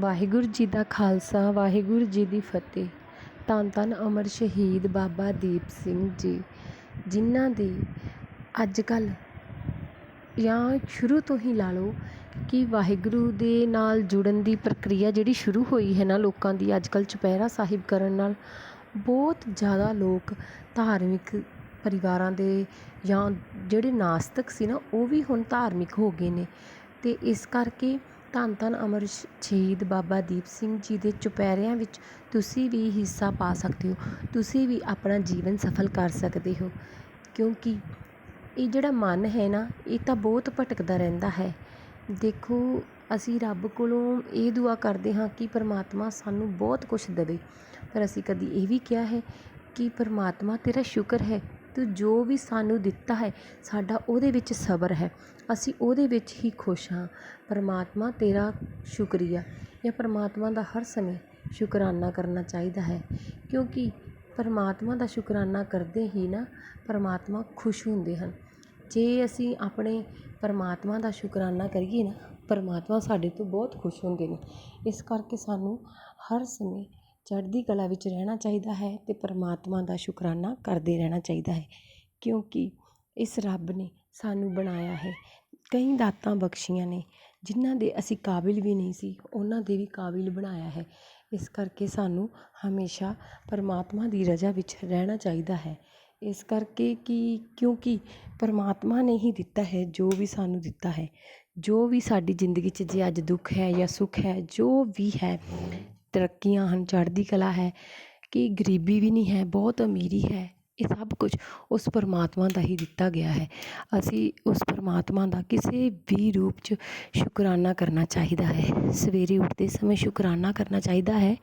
ਵਾਹਿਗੁਰੂ ਜੀ ਦਾ ਖਾਲਸਾ, ਵਾਹਿਗੁਰੂ ਜੀ ਦੀ ਫਤਿਹ। ਧੰਨ ਧੰਨ ਅਮਰ ਸ਼ਹੀਦ ਬਾਬਾ ਦੀਪ ਸਿੰਘ ਜੀ, ਜਿਨ੍ਹਾਂ ਦੀ ਅੱਜ ਕੱਲ੍ਹ ਜਾਂ ਸ਼ੁਰੂ ਤੋਂ ਹੀ ਲਾ ਲਓ ਕਿ ਵਾਹਿਗੁਰੂ ਦੇ ਨਾਲ ਜੁੜਨ ਦੀ ਪ੍ਰਕਿਰਿਆ ਜਿਹੜੀ ਸ਼ੁਰੂ ਹੋਈ ਹੈ ਨਾ ਲੋਕਾਂ ਦੀ ਅੱਜ ਕੱਲ੍ਹ ਚੁਪਹਿਰਾ ਸਾਹਿਬ ਕਰਨ ਨਾਲ, ਬਹੁਤ ਜ਼ਿਆਦਾ ਲੋਕ ਧਾਰਮਿਕ ਪਰਿਵਾਰਾਂ ਦੇ ਜਾਂ ਜਿਹੜੇ ਨਾਸਤਕ ਸੀ ਨਾ, ਉਹ ਵੀ ਹੁਣ ਧਾਰਮਿਕ ਹੋ ਗਏ ਨੇ। ਅਤੇ ਇਸ ਕਰਕੇ ਧੰਨ ਧੰਨ ਅਮਰ ਸ਼ ਸ਼ਹੀਦ ਬਾਬਾ ਦੀਪ ਸਿੰਘ ਜੀ ਦੇ ਚੁਪਹਿਰਿਆਂ ਵਿੱਚ ਤੁਸੀਂ ਵੀ ਹਿੱਸਾ ਪਾ ਸਕਦੇ ਹੋ, ਤੁਸੀਂ ਵੀ ਆਪਣਾ ਜੀਵਨ ਸਫਲ ਕਰ ਸਕਦੇ ਹੋ। ਕਿਉਂਕਿ ਇਹ ਜਿਹੜਾ ਮਨ ਹੈ ਨਾ, ਇਹ ਤਾਂ ਬਹੁਤ ਭਟਕਦਾ ਰਹਿੰਦਾ ਹੈ। ਦੇਖੋ, ਅਸੀਂ ਰੱਬ ਕੋਲੋਂ ਇਹ ਦੁਆ ਕਰਦੇ ਹਾਂ ਕਿ ਪਰਮਾਤਮਾ ਸਾਨੂੰ ਬਹੁਤ ਕੁਛ ਦੇਵੇ। ਪਰ ਅਸੀਂ ਕਦੀ ਇਹ ਵੀ ਕਿਹਾ ਹੈ ਕਿ ਪਰਮਾਤਮਾ ਤੇਰਾ ਸ਼ੁਕਰ ਹੈ ਤੂੰ ਜੋ ਵੀ ਸਾਨੂੰ ਦਿੱਤਾ ਹੈ, ਸਾਡਾ ਉਹਦੇ ਵਿੱਚ ਸਬਰ ਹੈ। ਅਸੀਂ ਉਹਦੇ ਵਿੱਚ ਹੀ ਖੁਸ਼ ਹਾਂ। ਪਰਮਾਤਮਾ ਤੇਰਾ ਸ਼ੁਕਰੀਆ। ਜਾਂ ਪਰਮਾਤਮਾ ਦਾ ਹਰ ਸਮੇਂ ਸ਼ੁਕਰਾਨਾ ਕਰਨਾ ਚਾਹੀਦਾ ਹੈ। ਕਿਉਂਕਿ ਪਰਮਾਤਮਾ ਦਾ ਸ਼ੁਕਰਾਨਾ ਕਰਦੇ ਹੀ ਨਾ ਪਰਮਾਤਮਾ ਖੁਸ਼ ਹੁੰਦੇ ਹਨ। ਜੇ ਅਸੀਂ ਆਪਣੇ ਪਰਮਾਤਮਾ ਦਾ ਸ਼ੁਕਰਾਨਾ ਕਰੀਏ ਨਾ, ਪਰਮਾਤਮਾ ਸਾਡੇ ਤੋਂ ਬਹੁਤ ਖੁਸ਼ ਹੁੰਦੇ ਨੇ। ਇਸ ਕਰਕੇ ਸਾਨੂੰ ਹਰ ਸਮੇਂ ਚੜ੍ਹਦੀ ਕਲਾ ਵਿੱਚ ਰਹਿਣਾ ਚਾਹੀਦਾ ਹੈ ਅਤੇ ਪਰਮਾਤਮਾ ਦਾ ਸ਼ੁਕਰਾਨਾ ਕਰਦੇ ਰਹਿਣਾ ਚਾਹੀਦਾ ਹੈ, ਕਿਉਂਕਿ ਇਸ ਰੱਬ ਨੇ ਸਾਨੂੰ ਬਣਾਇਆ ਹੈ। ਕਈ ਦਾਤਾਂ ਬਖਸ਼ੀਆਂ ਨੇ, ਜਿਨ੍ਹਾਂ ਦੇ ਅਸੀਂ ਕਾਬਿਲ ਵੀ ਨਹੀਂ ਸੀ, ਉਹਨਾਂ ਦੇ ਵੀ ਕਾਬਿਲ ਬਣਾਇਆ ਹੈ। ਇਸ ਕਰਕੇ ਸਾਨੂੰ ਹਮੇਸ਼ਾ ਪਰਮਾਤਮਾ ਦੀ ਰਜ਼ਾ ਵਿੱਚ ਰਹਿਣਾ ਚਾਹੀਦਾ ਹੈ। ਇਸ ਕਰਕੇ ਕਿ ਕਿਉਂਕਿ ਪਰਮਾਤਮਾ ਨੇ ਹੀ ਦਿੱਤਾ ਹੈ ਜੋ ਵੀ ਸਾਨੂੰ ਦਿੱਤਾ ਹੈ। ਜੋ ਵੀ ਸਾਡੀ ਜ਼ਿੰਦਗੀ 'ਚ ਜੇ ਅੱਜ ਦੁੱਖ ਹੈ ਜਾਂ ਸੁੱਖ ਹੈ, ਜੋ ਵੀ ਹੈ ਤਰੱਕੀਆਂ ਹਨ, ਚੜ੍ਹਦੀ ਕਲਾ ਹੈ ਕਿ ਗਰੀਬੀ ਵੀ ਨਹੀਂ ਹੈ, ਬਹੁਤ ਅਮੀਰੀ ਹੈ। ਇਹ ਸਭ ਕੁਝ ਉਸ ਪਰਮਾਤਮਾ ਦਾ ਹੀ ਦਿੱਤਾ ਗਿਆ ਹੈ। ਅਸੀਂ ਉਸ ਪਰਮਾਤਮਾ ਦਾ ਕਿਸੇ ਵੀ ਰੂਪ 'ਚ ਸ਼ੁਕਰਾਨਾ ਕਰਨਾ ਚਾਹੀਦਾ ਹੈ। ਸਵੇਰੇ ਉੱਠਦੇ ਸਮੇਂ ਸ਼ੁਕਰਾਨਾ ਕਰਨਾ ਚਾਹੀਦਾ ਹੈ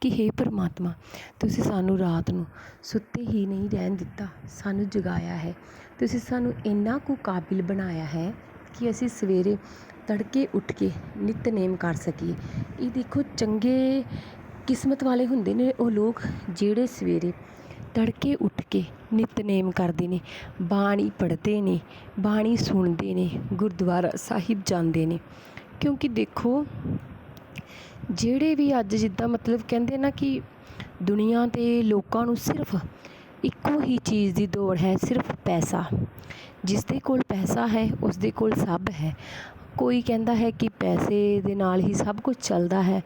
ਕਿ ਹੇ ਪਰਮਾਤਮਾ, ਤੁਸੀਂ ਸਾਨੂੰ ਰਾਤ ਨੂੰ ਸੁੱਤੇ ਹੀ ਨਹੀਂ ਰਹਿਣ ਦਿੱਤਾ, ਸਾਨੂੰ ਜਗਾਇਆ ਹੈ। ਤੁਸੀਂ ਸਾਨੂੰ ਇੰਨਾ ਕੁ ਕਾਬਿਲ ਬਣਾਇਆ ਹੈ ਕਿ ਅਸੀਂ ਸਵੇਰੇ ਤੜਕੇ ਉੱਠ ਕੇ ਨਿਤਨੇਮ ਕਰ ਸਕੀਏ ਇਹ ਦੇਖੋ ਚੰਗੇ ਕਿਸਮਤ ਵਾਲੇ ਹੁੰਦੇ ਨੇ ਉਹ ਲੋਕ ਜਿਹੜੇ ਸਵੇਰੇ ਤੜਕੇ ਉੱਠ ਕੇ ਨਿਤਨੇਮ ਕਰਦੇ ਨੇ, ਬਾਣੀ ਪੜ੍ਹਦੇ ਨੇ, ਬਾਣੀ ਸੁਣਦੇ ਨੇ, ਗੁਰਦੁਆਰਾ ਸਾਹਿਬ ਜਾਂਦੇ ਨੇ। ਕਿਉਂਕਿ ਦੇਖੋ, ਜਿਹੜੇ ਵੀ ਅੱਜ ਜਿੱਦਾਂ ਮਤਲਬ ਕਹਿੰਦੇ ਨਾ ਕਿ ਦੁਨੀਆ ਦੇ ਲੋਕਾਂ ਨੂੰ ਸਿਰਫ ਇੱਕੋ ਹੀ ਚੀਜ਼ ਦੀ ਦੌੜ ਹੈ, ਸਿਰਫ ਪੈਸਾ। ਜਿਸ ਦੇ ਕੋਲ ਪੈਸਾ ਹੈ ਉਸ ਦੇ ਕੋਲ ਸਭ ਹੈ। ਕੋਈ ਕਹਿੰਦਾ ਹੈ ਕਿ ਪੈਸੇ ਦੇ ਨਾਲ ਹੀ ਸਭ ਕੁਝ ਚੱਲਦਾ ਹੈ,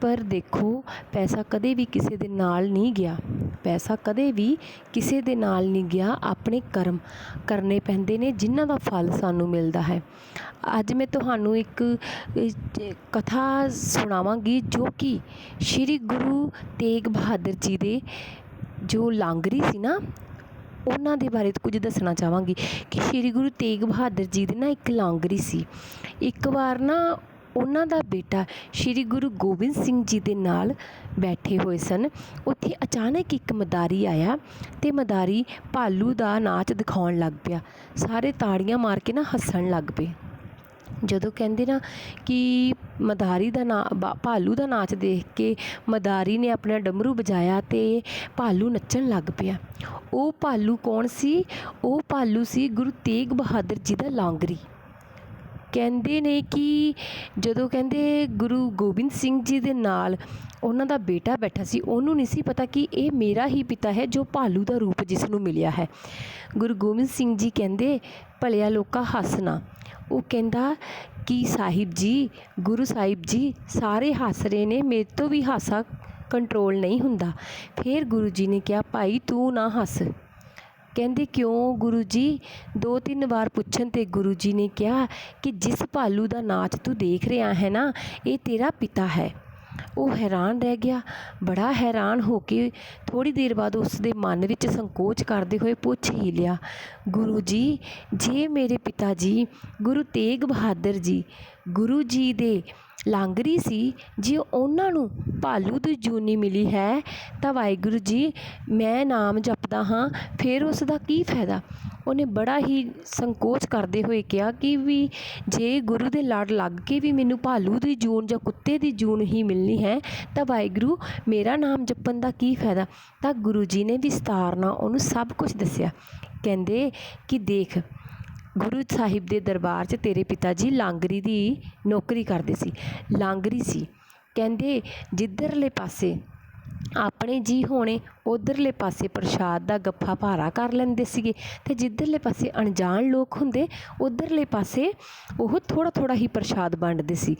ਪਰ ਦੇਖੋ, ਪੈਸਾ ਕਦੇ ਵੀ ਕਿਸੇ ਦੇ ਨਾਲ ਨਹੀਂ ਗਿਆ। ਪੈਸਾ ਕਦੇ ਵੀ ਕਿਸੇ ਦੇ ਨਾਲ ਨਹੀਂ ਗਿਆ, ਆਪਣੇ ਕਰਮ ਕਰਨੇ ਪੈਂਦੇ ਨੇ, ਜਿਨ੍ਹਾਂ ਦਾ ਫਲ ਸਾਨੂੰ ਮਿਲਦਾ ਹੈ। ਅੱਜ ਮੈਂ ਤੁਹਾਨੂੰ ਇੱਕ ਕਥਾ ਸੁਣਾਵਾਂਗੀ, ਜੋ ਕਿ ਸ੍ਰੀ ਗੁਰੂ ਤੇਗ ਬਹਾਦਰ ਜੀ ਦੇ ਜੋ ਲਾਂਗਰੀ ਸੀ ਨਾ ਉਹਨਾਂ ਦੇ ਬਾਰੇ ਕੁਝ ਦੱਸਣਾ ਚਾਹਵਾਂਗੀ ਕਿ ਸ੍ਰੀ ਗੁਰੂ ਤੇਗ ਬਹਾਦਰ ਜੀ ਦੇ ਨਾ ਇੱਕ ਲਾਂਗਰੀ ਸੀ। ਇੱਕ ਵਾਰ ਨਾ ਉਹਨਾਂ ਦਾ ਬੇਟਾ ਸ੍ਰੀ ਗੁਰੂ ਗੋਬਿੰਦ ਸਿੰਘ ਜੀ ਦੇ ਨਾਲ ਬੈਠੇ ਹੋਏ ਸਨ। ਉੱਥੇ ਅਚਾਨਕ ਇੱਕ ਮਦਾਰੀ ਆਇਆ ਅਤੇ ਮਦਾਰੀ ਭਾਲੂ ਦਾ ਨਾਚ ਦਿਖਾਉਣ ਲੱਗ ਪਿਆ। ਸਾਰੇ ਤਾੜੀਆਂ ਮਾਰ ਕੇ ਨਾ ਹੱਸਣ ਲੱਗ ਪਏ। ਜਦੋਂ ਕਹਿੰਦੇ ਨਾ ਕਿ ਮਦਾਰੀ ਦਾ ਨਾ ਭਾਲੂ ਦਾ ਨਾਚ ਦੇਖ ਕੇ ਮਦਾਰੀ ਨੇ ਆਪਣਾ ਡਮਰੂ ਵਜਾਇਆ ਅਤੇ ਭਾਲੂ ਨੱਚਣ ਲੱਗ ਪਿਆ। ਉਹ ਭਾਲੂ ਕੌਣ ਸੀ? ਉਹ ਭਾਲੂ ਸੀ ਗੁਰੂ ਤੇਗ ਬਹਾਦਰ ਜੀ ਦਾ ਲਾਂਗਰੀ। ਕਹਿੰਦੇ ਨੇ ਕਿ ਜਦੋਂ ਕਹਿੰਦੇ ਗੁਰੂ ਗੋਬਿੰਦ ਸਿੰਘ ਜੀ ਦੇ ਨਾਲ ਉਹਨਾਂ ਦਾ ਬੇਟਾ ਬੈਠਾ ਸੀ, ਉਹਨੂੰ ਨਹੀਂ ਸੀ ਪਤਾ ਕਿ ਇਹ ਮੇਰਾ ਹੀ ਪਿਤਾ ਹੈ ਜੋ ਭਾਲੂ ਦਾ ਰੂਪ ਜਿਸ ਨੂੰ ਮਿਲਿਆ ਹੈ। ਗੁਰੂ ਗੋਬਿੰਦ ਸਿੰਘ ਜੀ ਕਹਿੰਦੇ, ਭਲਿਆ ਲੋਕਾ ਹੱਸਣਾ ਉਹ ਕਹਿੰਦਾ ਕਿ ਸਾਹਿਬ ਜੀ, ਗੁਰੂ ਸਾਹਿਬ ਜੀ, ਸਾਰੇ ਹੱਸ ਰਹੇ ਨੇ ਮੇਰੇ ਤੋਂ ਵੀ ਹਾਸਾ ਕੰਟਰੋਲ ਨਹੀਂ ਹੁੰਦਾ। ਫਿਰ ਗੁਰੂ ਜੀ ਨੇ ਕਿਹਾ, ਭਾਈ, ਤੂੰ ਨਾ ਹੱਸ। ਕਹਿੰਦੇ, ਕਿਉਂ ਗੁਰੂ ਜੀ? ਦੋ ਤਿੰਨ ਵਾਰ ਪੁੱਛਣ ਤੇ ਗੁਰੂ ਜੀ ਨੇ ਕਿਹਾ ਕਿ ਜਿਸ ਭਾਲੂ ਦਾ ਨਾਚ ਤੂੰ ਦੇਖ ਰਿਹਾ ਹੈ ਨਾ, ਇਹ ਤੇਰਾ ਪਿਤਾ ਹੈ। ਉਹ ਹੈਰਾਨ ਰਹਿ ਗਿਆ। ਬੜਾ ਹੈਰਾਨ ਹੋ ਕੇ ਥੋੜ੍ਹੀ ਦੇਰ ਬਾਅਦ ਉਸ ਦੇ ਮਨ ਵਿੱਚ ਸੰਕੋਚ ਕਰਦੇ ਹੋਏ ਪੁੱਛ ਹੀ ਲਿਆ, ਗੁਰੂ ਜੀ, ਜੇ ਮੇਰੇ ਪਿਤਾ ਜੀ, ਗੁਰੂ ਤੇਗ ਬਹਾਦਰ ਜੀ, ਗੁਰੂ ਜੀ ਦੇ ਲਾਂਗਰੀ ਸੀ। ਜੇ ਉਹਨਾਂ ਨੂੰ ਭਾਲੂ ਦੀ ਜੂਨੀ ਮਿਲੀ ਹੈ ਤਾਂ ਵਾਹਿਗੁਰੂ ਜੀ, ਮੈਂ ਨਾਮ ਜਪਦਾ ਹਾਂ, ਫਿਰ ਉਸ ਦਾ ਕੀ ਫਾਇਦਾ? ਉਹਨੇ ਬੜਾ ਹੀ ਸੰਕੋਚ ਕਰਦੇ ਹੋਏ ਕਿਹਾ ਕਿ ਵੀ ਜੇ ਗੁਰੂ ਦੇ ਲੜ ਲੱਗ ਕੇ ਵੀ ਮੈਨੂੰ ਭਾਲੂ ਦੀ ਜੂਨ ਜਾਂ ਕੁੱਤੇ ਦੀ ਜੂਨ ਹੀ ਮਿਲਣੀ ਹੈ, ਤਾਂ ਵਾਹਿਗੁਰੂ, ਮੇਰਾ ਨਾਮ ਜਪਣ ਦਾ ਕੀ ਫਾਇਦਾ? ਤਾਂ ਗੁਰੂ ਜੀ ਨੇ ਵਿਸਤਾਰ ਨਾਲ ਉਹਨੂੰ ਸਭ ਕੁਝ ਦੱਸਿਆ। ਕਹਿੰਦੇ ਕਿ ਦੇਖ ਗੁਰੂ ਸਾਹਿਬ ਦੇ ਦਰਬਾਰ 'ਚ ਤੇਰੇ ਪਿਤਾ ਜੀ ਲਾਂਗਰੀ ਦੀ ਨੌਕਰੀ ਕਰਦੇ ਸੀ। ਲਾਂਗਰੀ ਸੀ। ਕਹਿੰਦੇ, ਜਿੱਧਰਲੇ ਪਾਸੇ ਆਪਣੇ ਜੀਅ ਹੋਣੇ ਉੱਧਰਲੇ ਪਾਸੇ ਪ੍ਰਸ਼ਾਦ ਦਾ ਗੱਫਾ ਭਾਰਾ ਕਰ ਲੈਂਦੇ ਸੀਗੇ ਅਤੇ ਜਿੱਧਰਲੇ ਪਾਸੇ ਅਣਜਾਣ ਲੋਕ ਹੁੰਦੇ, ਉੱਧਰਲੇ ਪਾਸੇ ਉਹ ਥੋੜ੍ਹਾ ਥੋੜ੍ਹਾ ਹੀ ਪ੍ਰਸ਼ਾਦ ਵੰਡਦੇ ਸੀ।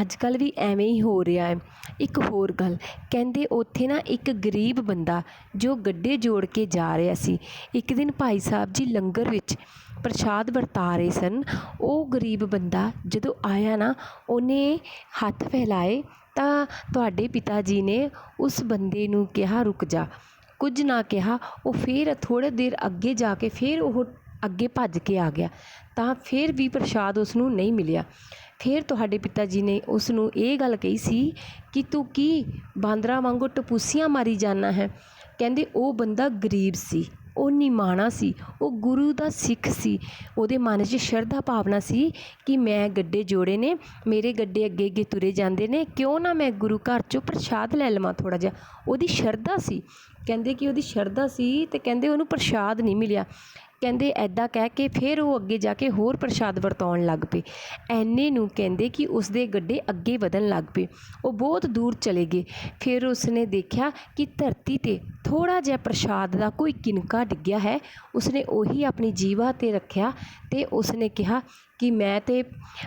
ਅੱਜ ਕੱਲ੍ਹ ਵੀ ਐਵੇਂ ਹੀ ਹੋ ਰਿਹਾ ਹੈ। ਇੱਕ ਹੋਰ ਗੱਲ, ਕਹਿੰਦੇ ਉੱਥੇ ਨਾ ਇੱਕ ਗਰੀਬ ਬੰਦਾ ਜੋ ਗੱਡੇ ਜੋੜ ਕੇ ਜਾ ਰਿਹਾ ਸੀ। ਇੱਕ ਦਿਨ ਭਾਈ ਸਾਹਿਬ ਜੀ ਲੰਗਰ ਵਿੱਚ ਪ੍ਰਸ਼ਾਦ ਵਰਤਾ ਰਹੇ ਸਨ। ਉਹ ਗਰੀਬ ਬੰਦਾ ਜਦੋਂ ਆਇਆ ਨਾ, ਉਹਨੇ ਹੱਥ ਫੈਲਾਏ ਤਾਂ ਤੁਹਾਡੇ ਪਿਤਾ ਜੀ ਨੇ ਉਸ ਬੰਦੇ ਨੂੰ ਕਿਹਾ, ਰੁਕ ਜਾ। ਕੁਝ ਨਾ ਕਿਹਾ, ਉਹ ਫਿਰ ਥੋੜ੍ਹੇ ਦੇਰ ਅੱਗੇ ਜਾ ਕੇ ਫਿਰ ਉਹ ਅੱਗੇ ਭੱਜ ਕੇ ਆ ਗਿਆ। ਤਾਂ ਫਿਰ ਵੀ ਪ੍ਰਸ਼ਾਦ ਉਸਨੂੰ ਨਹੀਂ ਮਿਲਿਆ। ਫਿਰ ਤੁਹਾਡੇ ਪਿਤਾ ਜੀ ਨੇ ਉਸ ਨੂੰ ਇਹ ਗੱਲ ਕਹੀ ਸੀ ਕਿ ਤੂੰ ਕੀ ਬਾਂਦਰਾਂ ਵਾਂਗੂ ਟਪੂਸੀਆਂ ਮਾਰੀ ਜਾਂਦਾ ਹੈ? ਕਹਿੰਦੇ ਉਹ ਬੰਦਾ ਗਰੀਬ ਸੀ। ਉਹ ਨਿਮਾਣਾ ਸੀ, ਉਹ ਗੁਰੂ ਦਾ ਸਿੱਖ ਸੀ। ਉਹਦੇ ਮਨ 'ਚ ਸ਼ਰਧਾ ਭਾਵਨਾ ਸੀ ਕਿ ਮੈਂ ਗੱਡੇ ਜੋੜੇ ਨੇ, ਮੇਰੇ ਗੱਡੇ ਅੱਗੇ ਅੱਗੇ ਤੁਰੇ ਜਾਂਦੇ ਨੇ, ਕਿਉਂ ਨਾ ਮੈਂ ਗੁਰੂ ਘਰ 'ਚੋਂ ਪ੍ਰਸ਼ਾਦ ਲੈ ਲਵਾਂ ਥੋੜ੍ਹਾ ਜਿਹਾ। ਉਹਦੀ ਸ਼ਰਧਾ ਸੀ। ਕਹਿੰਦੇ ਕਿ ਉਹਦੀ ਸ਼ਰਧਾ ਸੀ ਅਤੇ ਕਹਿੰਦੇ ਉਹਨੂੰ ਪ੍ਰਸ਼ਾਦ ਨਹੀਂ ਮਿਲਿਆ। ਕਹਿੰਦੇ ਇੱਦਾਂ ਕਹਿ ਕੇ ਫਿਰ ਉਹ ਅੱਗੇ ਜਾ ਕੇ ਹੋਰ ਪ੍ਰਸ਼ਾਦ ਵਰਤਾਉਣ ਲੱਗ ਪਏ। ਐਨੇ ਨੂੰ ਕਹਿੰਦੇ ਕਿ ਉਸਦੇ ਗੱਡੇ ਅੱਗੇ ਵਧਣ ਲੱਗ ਪਏ। ਉਹ ਬਹੁਤ ਦੂਰ ਚਲੇ ਗਏ। ਫਿਰ ਉਸਨੇ ਦੇਖਿਆ ਕਿ ਧਰਤੀ ਤੇ ਥੋੜ੍ਹਾ ਜਿਹਾ ਪ੍ਰਸ਼ਾਦ ਦਾ ਕੋਈ ਕਿਨਕਾ ਡਿੱਗਿਆ ਹੈ। ਉਸਨੇ ਉਹੀ ਆਪਣੀ ਜੀਵਾ ਤੇ ਰੱਖਿਆ ਅਤੇ ਉਸਨੇ ਕਿਹਾ ਕਿ ਮੈਂ ਤਾਂ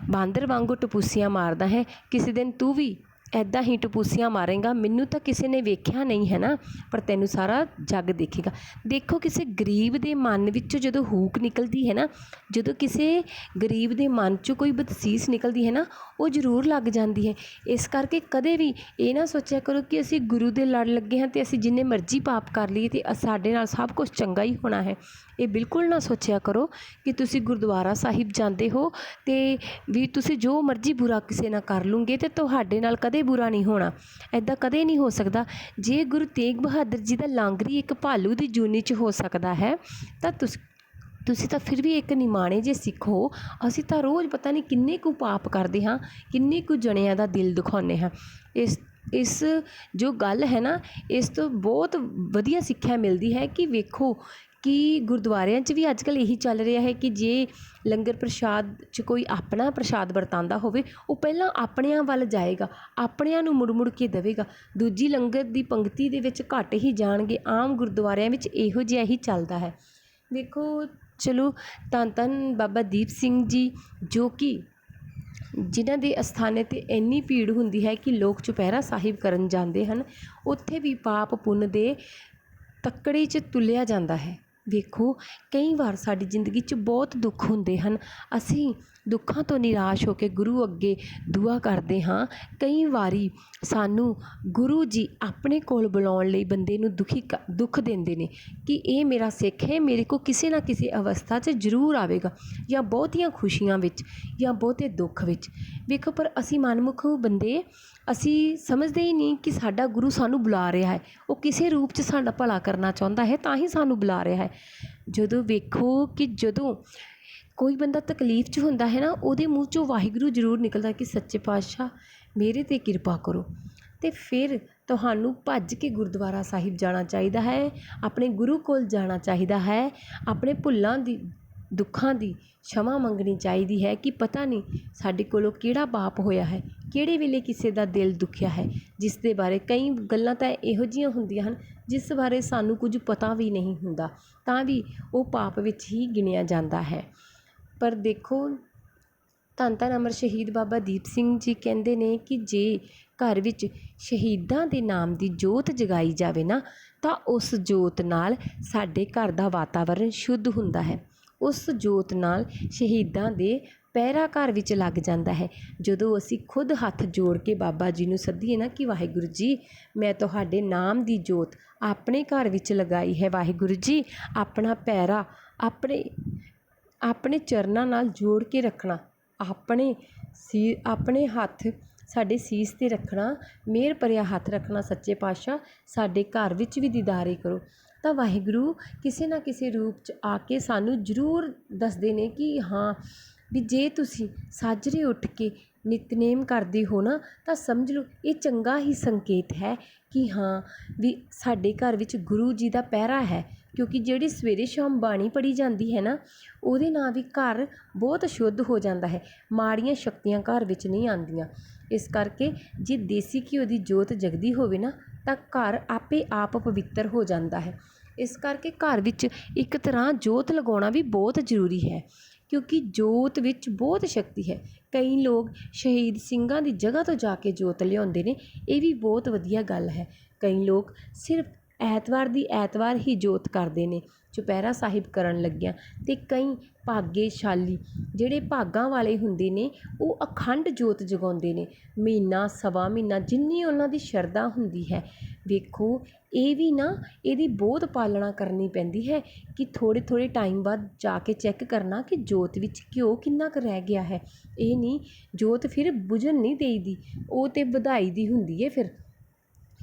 ਬਾਂਦਰ ਵਾਂਗੂ ਟਪੂਸੀਆਂ ਮਾਰਦਾ ਹੈ। ਕਿਸੇ ਦਿਨ ਤੂੰ ਵੀ ਇੱਦਾਂ ਹੀ ਟਪੂਸੀਆਂ ਮਾਰੇਗਾ, ਮੈਨੂੰ ਤਾਂ ਕਿਸੇ ਨੇ ਵੇਖਿਆ ਨਹੀਂ ਹੈ ਨਾ, ਪਰ ਤੈਨੂੰ ਸਾਰਾ ਜੱਗ ਦੇਖੇਗਾ। ਦੇਖੋ ਕਿਸੇ ਗਰੀਬ ਦੇ ਮਨ ਵਿੱਚੋਂ ਜਦੋਂ ਹੂਕ ਨਿਕਲਦੀ ਹੈ ਨਾ, ਜਦੋਂ ਕਿਸੇ ਗਰੀਬ ਦੇ ਮਨ 'ਚੋਂ ਕੋਈ ਬਦਸੀਸ ਨਿਕਲਦੀ ਹੈ ਨਾ, ਉਹ ਜ਼ਰੂਰ ਲੱਗ ਜਾਂਦੀ ਹੈ। ਇਸ ਕਰਕੇ ਕਦੇ ਵੀ ਇਹ ਨਾ ਸੋਚਿਆ ਕਰੋ ਕਿ ਅਸੀਂ ਗੁਰੂ ਦੇ ਲੜ ਲੱਗੇ ਹਾਂ ਅਤੇ ਅਸੀਂ ਜਿੰਨੇ ਮਰਜ਼ੀ ਪਾਪ ਕਰ ਲਈਏ ਅਤੇ ਸਾਡੇ ਨਾਲ ਸਭ ਕੁਝ ਚੰਗਾ ਹੀ ਹੋਣਾ ਹੈ। ਇਹ ਬਿਲਕੁਲ ਨਾ ਸੋਚਿਆ ਕਰੋ ਕਿ ਤੁਸੀਂ ਗੁਰਦੁਆਰਾ ਸਾਹਿਬ ਜਾਂਦੇ ਹੋ ਅਤੇ ਵੀ ਤੁਸੀਂ ਜੋ ਮਰਜ਼ੀ ਬੁਰਾ ਕਿਸੇ ਨਾਲ ਕਰ ਲੂੰਗੇ ਤੇ ਤੁਹਾਡੇ ਨਾਲ ਕਦੇ ਬੁਰਾ ਨਹੀਂ ਹੋਣਾ। ਇੱਦਾਂ ਕਦੇ ਨਹੀਂ ਹੋ ਸਕਦਾ। ਜੇ ਗੁਰੂ ਤੇਗ ਬਹਾਦਰ ਜੀ ਦਾ ਲਾਂਗਰੀ ਇੱਕ ਭਾਲੂ ਦੀ ਜੂਨੀ 'ਚ ਹੋ ਸਕਦਾ ਹੈ, ਤਾਂ ਤੁਸੀਂ ਤੁਸੀਂ ਤਾਂ ਫਿਰ ਵੀ ਇੱਕ ਨਿਮਾਣੇ ਜੇ ਸਿੱਖ। ਹੋ ਅਸੀਂ ਤਾਂ ਰੋਜ਼ ਪਤਾ ਨਹੀਂ ਕਿੰਨੇ ਕੁ ਪਾਪ ਕਰਦੇ ਹਾਂ, ਕਿੰਨੇ ਕੁ ਜਣਿਆਂ ਦਾ ਦਿਲ ਦੁਖਾਉਂਦੇ ਹਾਂ। ਇਸ ਇਸ ਜੋ ਗੱਲ ਹੈ ਨਾ, ਇਸ ਤੋਂ ਬਹੁਤ ਵਧੀਆ ਸਿੱਖਿਆ ਮਿਲਦੀ ਹੈ ਕਿ ਵੇਖੋ ਕਿ ਗੁਰਦੁਆਰਿਆਂ 'ਚ ਵੀ ਅੱਜ ਕੱਲ੍ਹ ਇਹੀ ਚੱਲ ਰਿਹਾ ਹੈ ਕਿ ਜੇ ਲੰਗਰ ਪ੍ਰਸ਼ਾਦ 'ਚ ਕੋਈ ਆਪਣਾ ਪ੍ਰਸ਼ਾਦ ਵਰਤਾਉਂਦਾ ਹੋਵੇ, ਉਹ ਪਹਿਲਾਂ ਆਪਣਿਆਂ ਵੱਲ ਜਾਏਗਾ, ਆਪਣਿਆਂ ਨੂੰ ਮੁੜ ਮੁੜ ਕੇ ਦੇਵੇਗਾ। ਦੂਜੀ ਲੰਗਰ ਦੀ ਪੰਗਤੀ ਦੇ ਵਿੱਚ ਘੱਟ ਹੀ ਜਾਣਗੇ, ਆਮ ਗੁਰਦੁਆਰਿਆਂ ਵਿੱਚ ਇਹੋ ਜਿਹਾ ਹੀ ਚੱਲਦਾ ਹੈ। ਦੇਖੋ, ਚਲੋ, ਧੰਨ ਧੰਨ ਬਾਬਾ ਦੀਪ ਸਿੰਘ ਜੀ, ਜੋ ਕਿ ਜਿਨ੍ਹਾਂ ਦੇ ਅਸਥਾਨੇ 'ਤੇ ਇੰਨੀ ਭੀੜ ਹੁੰਦੀ ਹੈ ਕਿ ਲੋਕ ਚੁਪਹਿਰਾ ਸਾਹਿਬ ਕਰਨ ਜਾਂਦੇ ਹਨ, ਉੱਥੇ ਵੀ ਪਾਪ ਪੁੰਨ ਦੇ ਤੱਕੜੇ 'ਚ ਤੁਲਿਆ ਜਾਂਦਾ ਹੈ। ਵੇਖੋ ਕਈ ਵਾਰ ਸਾਡੀ ਜ਼ਿੰਦਗੀ 'ਚ ਬਹੁਤ ਦੁੱਖ ਹੁੰਦੇ ਹਨ। ਅਸੀਂ ਦੁੱਖਾਂ ਤੋਂ ਨਿਰਾਸ਼ ਹੋ ਕੇ ਗੁਰੂ ਅੱਗੇ ਦੁਆ ਕਰਦੇ ਹਾਂ। ਕਈ ਵਾਰੀ ਸਾਨੂੰ ਗੁਰੂ ਜੀ ਆਪਣੇ ਕੋਲ ਬੁਲਾਉਣ ਲਈ ਬੰਦੇ ਨੂੰ ਦੁਖੀ ਕ, ਦੁੱਖ ਦਿੰਦੇ ਨੇ ਕਿ ਇਹ ਮੇਰਾ ਸਿੱਖ ਹੈ, ਮੇਰੇ ਕੋਲ ਕਿਸੇ ਨਾ ਕਿਸੇ ਅਵਸਥਾ 'ਚ ਜ਼ਰੂਰ ਆਵੇਗਾ ਜਾਂ ਬਹੁਤੀਆਂ ਖੁਸ਼ੀਆਂ ਵਿੱਚ ਜਾਂ ਬਹੁਤੇ ਦੁੱਖ ਵਿੱਚ। ਵੇਖੋ, ਪਰ ਅਸੀਂ ਮਨਮੁੱਖ ਬੰਦੇ ਅਸੀਂ ਸਮਝਦੇ ਹੀ ਨਹੀਂ ਕਿ ਸਾਡਾ ਗੁਰੂ ਸਾਨੂੰ ਬੁਲਾ ਰਿਹਾ ਹੈ। ਉਹ ਕਿਸੇ ਰੂਪ 'ਚ ਸਾਡਾ ਭਲਾ ਕਰਨਾ ਚਾਹੁੰਦਾ ਹੈ ਤਾਂ ਹੀ ਸਾਨੂੰ ਬੁਲਾ ਰਿਹਾ ਹੈ। ਜਦੋਂ ਵੇਖੋ ਕਿ ਜਦੋਂ ਕੋਈ ਬੰਦਾ ਤਕਲੀਫ 'ਚ ਹੁੰਦਾ ਹੈ ਨਾ, ਉਹਦੇ ਮੂੰਹ 'ਚੋਂ ਵਾਹਿਗੁਰੂ ਜ਼ਰੂਰ ਨਿਕਲਦਾ ਕਿ ਸੱਚੇ ਪਾਤਸ਼ਾਹ, ਮੇਰੇ 'ਤੇ ਕਿਰਪਾ ਕਰੋ। ਅਤੇ ਫਿਰ ਤੁਹਾਨੂੰ ਭੱਜ ਕੇ ਗੁਰਦੁਆਰਾ ਸਾਹਿਬ ਜਾਣਾ ਚਾਹੀਦਾ ਹੈ, ਆਪਣੇ ਗੁਰੂ ਕੋਲ ਜਾਣਾ ਚਾਹੀਦਾ ਹੈ, ਆਪਣੇ ਭੁੱਲਾਂ ਦੀ, ਦੁੱਖਾਂ ਦੀ ਛਮਾ ਮੰਗਣੀ ਚਾਹੀਦੀ ਹੈ ਕਿ ਪਤਾ ਨਹੀਂ ਸਾਡੇ ਕੋਲੋਂ ਕਿਹੜਾ ਪਾਪ ਹੋਇਆ ਹੈ, ਕਿਹੜੇ ਵੇਲੇ ਕਿਸੇ ਦਾ ਦਿਲ ਦੁਖਿਆ ਹੈ। ਜਿਸ ਦੇ ਬਾਰੇ ਕਈ ਗੱਲਾਂ ਤਾਂ ਇਹੋ ਜਿਹੀਆਂ ਹੁੰਦੀਆਂ ਹਨ, ਜਿਸ ਬਾਰੇ ਸਾਨੂੰ ਕੁਝ ਪਤਾ ਵੀ ਨਹੀਂ ਹੁੰਦਾ, ਤਾਂ ਵੀ ਉਹ ਪਾਪ ਵਿੱਚ ਹੀ ਗਿਣਿਆ ਜਾਂਦਾ ਹੈ। ਪਰ ਦੇਖੋ ਧੰਨ ਧੰਨ ਅਮਰ ਸ਼ਹੀਦ ਬਾਬਾ ਦੀਪ ਸਿੰਘ ਜੀ ਕਹਿੰਦੇ ਨੇ ਕਿ ਜੇ ਘਰ ਵਿੱਚ ਸ਼ਹੀਦਾਂ ਦੇ ਨਾਮ ਦੀ ਜੋਤ ਜਗਾਈ ਜਾਵੇ ਨਾ, ਤਾਂ ਉਸ ਜੋਤ ਨਾਲ ਸਾਡੇ ਘਰ ਦਾ ਵਾਤਾਵਰਨ ਸ਼ੁੱਧ ਹੁੰਦਾ ਹੈ। ਉਸ ਜੋਤ ਨਾਲ ਸ਼ਹੀਦਾਂ ਦੇ ਪਹਿਰਾ ਘਰ ਵਿੱਚ ਲੱਗ ਜਾਂਦਾ ਹੈ। ਜਦੋਂ ਅਸੀਂ ਖੁਦ ਹੱਥ ਜੋੜ ਕੇ ਬਾਬਾ ਜੀ ਨੂੰ ਸੱਦੀਏ ਨਾ ਕਿ ਵਾਹਿਗੁਰੂ ਜੀ, ਮੈਂ ਤੁਹਾਡੇ ਨਾਮ ਦੀ ਜੋਤ ਆਪਣੇ ਘਰ ਵਿੱਚ ਲਗਾਈ ਹੈ ਵਾਹਿਗੁਰੂ ਜੀ, ਆਪਣਾ ਪੈਰਾ ਆਪਣੇ ਆਪਣੇ ਚਰਨਾਂ ਨਾਲ ਜੋੜ ਕੇ ਰੱਖਣਾ। ਆਪਣੇ ਸੀ, ਆਪਣੇ ਹੱਥ ਸਾਡੇ ਸੀਸ 'ਤੇ ਰੱਖਣਾ ਮਿਹਰ ਭਰਿਆ ਹੱਥ ਰੱਖਣਾ ਸੱਚੇ ਪਾਤਸ਼ਾਹ, ਸਾਡੇ ਘਰ ਵਿੱਚ ਵੀ ਦੀਦਾਰੇ ਕਰੋ। ਤਾਂ ਵਾਹਿਗੁਰੂ ਕਿਸੇ ਨਾ ਕਿਸੇ ਰੂਪ 'ਚ ਆ ਕੇ ਸਾਨੂੰ ਜ਼ਰੂਰ ਦੱਸਦੇ ਨੇ ਕਿ ਹਾਂ, ਵੀ ਜੇ ਤੁਸੀਂ ਸਾਜਰੇ ਉੱਠ ਕੇ ਨਿਤਨੇਮ ਕਰਦੇ ਹੋ ਨਾ, ਤਾਂ ਸਮਝ ਲਓ, ਇਹ ਚੰਗਾ ਹੀ ਸੰਕੇਤ ਹੈ ਕਿ ਹਾਂ, ਵੀ ਸਾਡੇ ਘਰ ਵਿੱਚ ਗੁਰੂ ਜੀ ਦਾ ਪਹਿਰਾ ਹੈ। ਕਿਉਂਕਿ ਜਿਹੜੀ ਸਵੇਰੇ ਸ਼ਾਮ ਬਾਣੀ ਪੜ੍ਹੀ ਜਾਂਦੀ ਹੈ ਨਾ, ਉਹਦੇ ਨਾਲ ਵੀ ਘਰ ਬਹੁਤ ਸ਼ੁੱਧ ਹੋ ਜਾਂਦਾ ਹੈ। ਮਾੜੀਆਂ ਸ਼ਕਤੀਆਂ ਘਰ ਵਿੱਚ ਨਹੀਂ ਆਉਂਦੀਆਂ। ਇਸ ਕਰਕੇ ਜੇ ਦੇਸੀ ਘਿਓ ਦੀ ਜੋਤ ਜਗਦੀ ਹੋਵੇ ਨਾ, ਤਾਂ ਘਰ ਆਪੇ ਆਪ ਪਵਿੱਤਰ ਹੋ ਜਾਂਦਾ ਹੈ। ਇਸ ਕਰਕੇ ਘਰ ਵਿੱਚ ਇੱਕ ਤਰ੍ਹਾਂ ਜੋਤ ਲਗਾਉਣਾ ਵੀ ਬਹੁਤ ਜ਼ਰੂਰੀ ਹੈ, ਕਿਉਂਕਿ ਜੋਤ ਵਿੱਚ ਬਹੁਤ ਸ਼ਕਤੀ ਹੈ। ਕਈ ਲੋਕ ਸ਼ਹੀਦ ਸਿੰਘਾਂ ਦੀ ਜਗ੍ਹਾ ਤੋਂ ਜਾ ਕੇ ਜੋਤ ਲਿਆਉਂਦੇ ਨੇ, ਇਹ ਵੀ ਬਹੁਤ ਵਧੀਆ ਗੱਲ ਹੈ। ਕਈ ਲੋਕ ਸਿਰਫ ਐਤਵਾਰ ਦੀ ਐਤਵਾਰ ਹੀ ਜੋਤ ਕਰਦੇ ਨੇ, ਚੁਪਹਿਰਾ ਸਾਹਿਬ ਕਰਨ ਲੱਗਿਆਂ ਅਤੇ ਕਈ ਭਾਗੇਸ਼ਾਲੀ ਜਿਹੜੇ ਭਾਗਾਂ ਵਾਲੇ ਹੁੰਦੇ ਨੇ, ਉਹ ਅਖੰਡ ਜੋਤ ਜਗਾਉਂਦੇ ਨੇ। ਮਹੀਨਾ, ਸਵਾ ਮਹੀਨਾ, ਜਿੰਨੀ ਉਹਨਾਂ ਦੀ ਸ਼ਰਧਾ ਹੁੰਦੀ ਹੈ, ਵੇਖੋ, ਇਹ ਵੀ ਨਾ ਇਹਦੀ ਬਹੁਤ ਪਾਲਣਾ ਕਰਨੀ ਪੈਂਦੀ ਹੈ ਕਿ ਥੋੜ੍ਹੇ ਥੋੜ੍ਹੇ ਟਾਈਮ ਬਾਅਦ ਜਾ ਕੇ ਚੈੱਕ ਕਰਨਾ ਕਿ ਜੋਤ ਵਿੱਚ ਘਿਓ ਕਿੰਨਾ ਕੁ ਰਹਿ ਗਿਆ ਹੈ। ਇਹ ਨਹੀਂ ਜੋਤ ਫਿਰ ਬੁਝਣ ਨਹੀਂ ਦੇਈਦੀ, ਉਹ ਤਾਂ ਵਧਾਈ ਦੀ ਹੁੰਦੀ ਹੈ ਫਿਰ।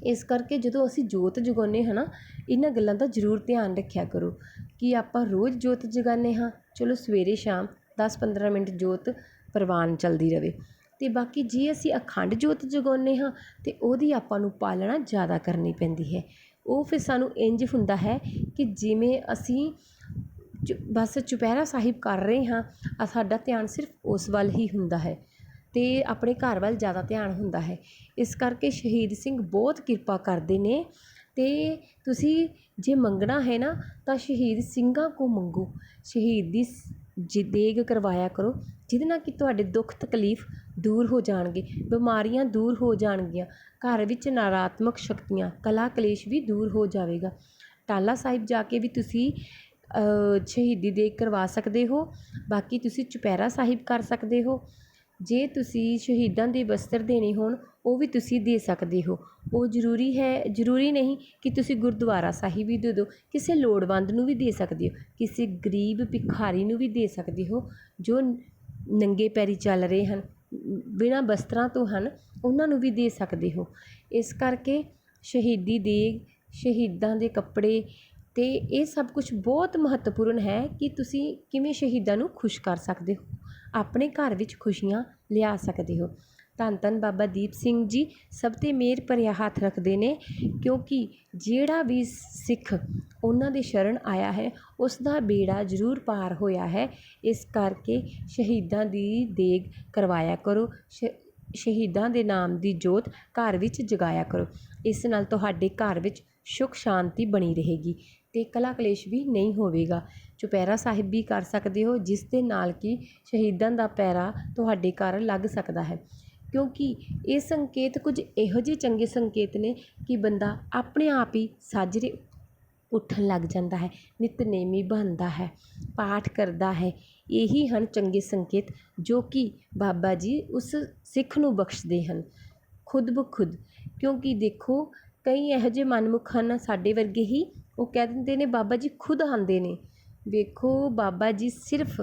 ਇਸ ਕਰਕੇ ਜਦੋਂ ਅਸੀਂ ਜੋਤ ਜਗਾਉਂਦੇ ਹਾਂ ਨਾ, ਇਹਨਾਂ ਗੱਲਾਂ ਦਾ ਜ਼ਰੂਰ ਧਿਆਨ ਰੱਖਿਆ ਕਰੋ ਕਿ ਆਪਾਂ ਰੋਜ਼ ਜੋਤ ਜਗਾਉਂਦੇ ਹਾਂ। ਚਲੋ ਸਵੇਰੇ ਸ਼ਾਮ 10-15 ਮਿੰਟ ਜੋਤ ਪ੍ਰਵਾਨ ਚੱਲਦੀ ਰਹੇ ਅਤੇ ਬਾਕੀ ਜੇ ਅਸੀਂ ਅਖੰਡ ਜੋਤ ਜਗਾਉਂਦੇ ਹਾਂ, ਤਾਂ ਉਹਦੀ ਆਪਾਂ ਨੂੰ ਪਾਲਣਾ ਜ਼ਿਆਦਾ ਕਰਨੀ ਪੈਂਦੀ ਹੈ। ਉਹ ਫਿਰ ਸਾਨੂੰ ਇੰਝ ਹੁੰਦਾ ਹੈ ਕਿ ਜਿਵੇਂ ਅਸੀਂ ਚ, ਬਸ ਚੁਪਹਿਰਾ ਸਾਹਿਬ ਕਰ ਰਹੇ ਹਾਂ ਸਾਡਾ ਧਿਆਨ ਸਿਰਫ ਉਸ ਵੱਲ ਹੀ ਹੁੰਦਾ ਹੈ। ਅਤੇ ਆਪਣੇ ਘਰ ਵੱਲ ਜ਼ਿਆਦਾ ਧਿਆਨ ਹੁੰਦਾ ਹੈ। ਇਸ ਕਰਕੇ ਸ਼ਹੀਦ ਸਿੰਘ ਬਹੁਤ ਕਿਰਪਾ ਕਰਦੇ ਨੇ ਅਤੇ ਤੁਸੀਂ ਜੇ ਮੰਗਣਾ ਹੈ ਨਾ, ਤਾਂ ਸ਼ਹੀਦ ਸਿੰਘਾਂ ਕੋਲ ਮੰਗੋ। ਸ਼ਹੀਦ ਦੀ ਜੀ ਦੇਗ ਕਰਵਾਇਆ ਕਰੋ, ਜਿਹਦੇ ਨਾਲ ਕਿ ਤੁਹਾਡੇ ਦੁੱਖ ਤਕਲੀਫ ਦੂਰ ਹੋ ਜਾਣਗੇ, ਬਿਮਾਰੀਆਂ ਦੂਰ ਹੋ ਜਾਣਗੀਆਂ, ਘਰ ਵਿੱਚ ਨਕਾਰਾਤਮਕ ਸ਼ਕਤੀਆਂ, ਕਲਾ ਕਲੇਸ਼ ਵੀ ਦੂਰ ਹੋ ਜਾਵੇਗਾ। ਟਾਲਾ ਸਾਹਿਬ ਜਾ ਕੇ ਵੀ ਤੁਸੀਂ ਸ਼ਹੀਦੀ ਦੇਗ ਕਰਵਾ ਸਕਦੇ ਹੋ, ਬਾਕੀ ਤੁਸੀਂ ਚੁਪਹਿਰਾ ਸਾਹਿਬ ਕਰ ਸਕਦੇ ਹੋ। ਜੇ ਤੁਸੀਂ ਸ਼ਹੀਦਾਂ ਦੇ ਵਸਤਰ ਦੇਣੇ ਹੋਣ, ਉਹ ਵੀ ਤੁਸੀਂ ਦੇ ਸਕਦੇ ਹੋ। ਉਹ ਜ਼ਰੂਰੀ ਹੈ, ਜ਼ਰੂਰੀ ਨਹੀਂ ਕਿ ਤੁਸੀਂ ਗੁਰਦੁਆਰਾ ਸਾਹਿਬ ਹੀ ਦੇ ਦਿਓ, ਕਿਸੇ ਲੋੜਵੰਦ ਨੂੰ ਵੀ ਦੇ ਸਕਦੇ ਹੋ, ਕਿਸੇ ਗਰੀਬ ਭਿਖਾਰੀ ਨੂੰ ਵੀ ਦੇ ਸਕਦੇ ਹੋ, ਜੋ ਨੰਗੇ ਪੈਰੀ ਚੱਲ ਰਹੇ ਹਨ, ਬਿਨਾਂ ਵਸਤਰਾਂ ਤੋਂ ਹਨ, ਉਹਨਾਂ ਨੂੰ ਵੀ ਦੇ ਸਕਦੇ ਹੋ। ਇਸ ਕਰਕੇ ਸ਼ਹੀਦੀ ਦੇ, ਸ਼ਹੀਦਾਂ ਦੇ ਕੱਪੜੇ ਅਤੇ ਇਹ ਸਭ ਕੁਝ ਬਹੁਤ ਮਹੱਤਵਪੂਰਨ ਹੈ ਕਿ ਤੁਸੀਂ ਕਿਵੇਂ ਸ਼ਹੀਦਾਂ ਨੂੰ ਖੁਸ਼ ਕਰ ਸਕਦੇ ਹੋ। ਆਪਣੇ ਘਰ ਵਿੱਚ ਖੁਸ਼ੀਆਂ ਲਿਆ ਸਕਦੇ ਹੋ। ਧੰਨ ਧੰਨ ਬਾਬਾ ਦੀਪ ਸਿੰਘ ਜੀ, ਸਭ 'ਤੇ ਮਿਹਰ ਭਰਿਆ ਹੱਥ ਰੱਖਦੇ ਨੇ, ਕਿਉਂਕਿ ਜਿਹੜਾ ਵੀ ਸਿੱਖ ਉਹਨਾਂ ਦੇ ਸ਼ਰਨ ਆਇਆ ਹੈ ਉਸ ਦਾ ਬੇੜਾ ਜ਼ਰੂਰ ਪਾਰ ਹੋਇਆ ਹੈ। ਇਸ ਕਰਕੇ ਸ਼ਹੀਦਾਂ ਦੀ ਦੇਗ ਕਰਵਾਇਆ ਕਰੋ, ਸ਼, ਸ਼ਹੀਦਾਂ ਦੇ ਨਾਮ ਦੀ ਜੋਤ ਘਰ ਵਿੱਚ ਜਗਾਇਆ ਕਰੋ। ਇਸ ਨਾਲ ਤੁਹਾਡੇ ਘਰ ਵਿੱਚ ਸੁੱਖ ਸ਼ਾਂਤੀ ਬਣੀ ਰਹੇਗੀ। ਅਤੇ ਕਲਾ ਕਲੇਸ਼ ਵੀ ਨਹੀਂ ਹੋਵੇਗਾ। ਚੁਪਹਿਰਾ ਸਾਹਿਬ ਵੀ ਕਰ ਸਕਦੇ ਹੋ, ਜਿਸ ਦੇ ਨਾਲ ਕਿ ਸ਼ਹੀਦਾਂ ਦਾ ਪੈਰਾ ਤੁਹਾਡੇ ਘਰ ਲੱਗ ਸਕਦਾ ਹੈ। ਕਿਉਂਕਿ ਇਹ ਸੰਕੇਤ ਕੁਝ ਇਹੋ ਜਿਹੇ ਚੰਗੇ ਸੰਕੇਤ ਨੇ ਕਿ ਬੰਦਾ ਆਪਣੇ ਆਪ ਹੀ ਸਾਜਰੇ ਉੱਠਣ ਲੱਗ ਜਾਂਦਾ ਹੈ, ਨਿਤਨੇਮੀ ਬਣਦਾ ਹੈ, ਪਾਠ ਕਰਦਾ ਹੈ। ਇਹੀ ਹਨ ਚੰਗੇ ਸੰਕੇਤ ਜੋ ਕਿ ਬਾਬਾ ਜੀ ਉਸ ਸਿੱਖ ਨੂੰ ਬਖਸ਼ਦੇ ਹਨ। ਖੁਦ ਬਖੁਦ ਕਿਉਂਕਿ ਦੇਖੋ ਕਈ ਇਹੋ ਜਿਹੇ ਮਨਮੁੱਖ ਹਨ ਸਾਡੇ ਵਰਗੇ ਹੀ ਉਹ ਕਹਿ ਦਿੰਦੇ ਨੇ, ਬਾਬਾ ਜੀ ਖੁਦ ਆਉਂਦੇ ਨੇ। ਵੇਖੋ, ਬਾਬਾ ਜੀ ਸਿਰਫ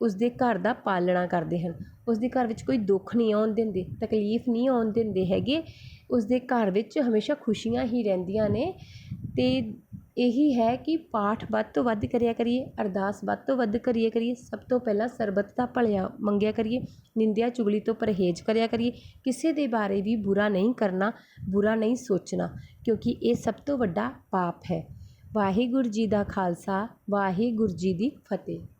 ਉਸਦੇ ਘਰ ਦਾ ਪਾਲਣਾ ਕਰਦੇ ਹਨ। ਉਸਦੇ ਘਰ ਵਿੱਚ ਕੋਈ ਦੁੱਖ ਨਹੀਂ ਆਉਣ ਦਿੰਦੇ, ਤਕਲੀਫ ਨਹੀਂ ਆਉਣ ਦਿੰਦੇ ਹੈਗੇ। ਉਸਦੇ ਘਰ ਵਿੱਚ ਹਮੇਸ਼ਾ ਖੁਸ਼ੀਆਂ ਹੀ ਰਹਿੰਦੀਆਂ ਨੇ ਅਤੇ ਇਹੀ ਹੈ ਕਿ ਪਾਠ ਵੱਧ ਤੋਂ ਵੱਧ ਕਰਿਆ ਕਰੀਏ, ਅਰਦਾਸ ਵੱਧ ਤੋਂ ਵੱਧ ਕਰੀਏ ਕਰੀਏ, ਸਭ ਤੋਂ ਪਹਿਲਾਂ ਸਰਬੱਤ ਦਾ ਭਲਿਆ ਮੰਗਿਆ ਕਰੀਏ, ਨਿੰਦਿਆ ਚੁਗਲੀ ਤੋਂ ਪਰਹੇਜ਼ ਕਰਿਆ ਕਰੀਏ, ਕਿਸੇ ਦੇ ਬਾਰੇ ਵੀ ਬੁਰਾ ਨਹੀਂ ਕਰਨਾ, ਬੁਰਾ ਨਹੀਂ ਸੋਚਣਾ, ਕਿਉਂਕਿ ਇਹ ਸਭ ਤੋਂ ਵੱਡਾ ਪਾਪ ਹੈ। ਵਾਹਿਗੁਰੂ ਜੀ ਦਾ ਖਾਲਸਾ, ਵਾਹਿਗੁਰੂ ਜੀ ਦੀ ਫਤਿਹ।